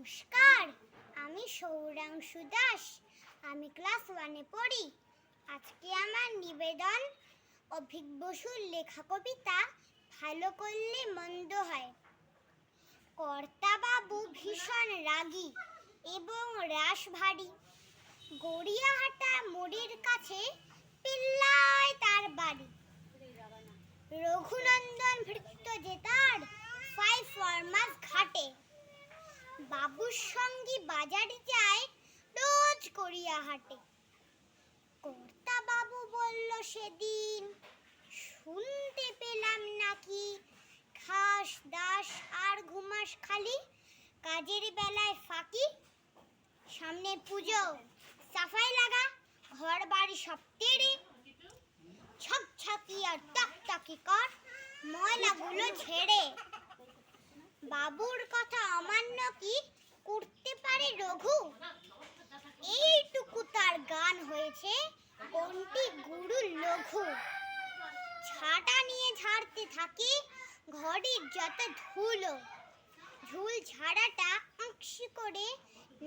নমস্কার, আমি সৌরাংশু দাস, আমি ক্লাস ওয়ানে পড়ি। আজকে আমার নিবেদন, অভিক বসুর লেখা কবিতা, ভালো করলে মন্দ হয়। কর্তাবাবু ভীষণ রাগী এবং রাস ভারী। গড়িয়াহাটা মোড়ের কাছে পিল্লায় তার বাড়ি রঘুনন্দন ভৃত্য যে তার ফাইভ ফরমাস ঘাটে সঙ্গে বাজারে যায়, রোজ করিয়া হাটে। কর্তা বাবু বলল, সেদিন শুনতে পেলাম নাকি, খাস দাস আর ঘুমাস খালি, কাজের বেলায় ফাঁকি, সামনে পুজো, সাফাই লাগা ঘর বাড়ি সব তেড়ে ছকছকি আর টকটকি কর, ময়লাগুলো ঝেড়ে। বাবুর কথা লঘু ছাটা নিয়ে ঝাড়তে থাকি, ঘরের যত ধুলো ঝুল ঝাড়াটা আঁকশি করে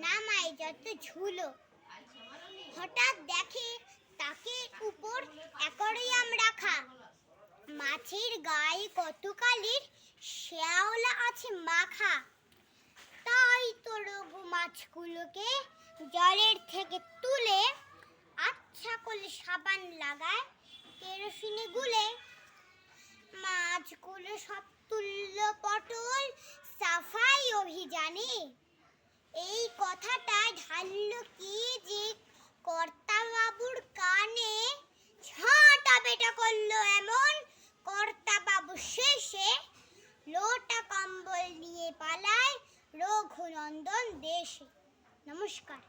নামায় যত ঝুলো। হঠাৎ দেখে তাকে উপর অ্যাকোরিয়াম রাখা। মাছের গায়ে কতকালের শ্যাওলা আছে মাখা। তাই তো রঘু মাছগুলোকে জলের থেকে তুলে কেরোসিনে গুলে মাছগুলো সব তুলল পটল, সাফাই অভিযানে। এই কথাটা ঢালল কি যে কর্তা বাবুর কানে ঝাঁটা বেটা করল এমন। কর্তা বাবু শেষে লোটা কম্বল নিয়ে পালায় রঘুনন্দন দেশে। নমস্কার।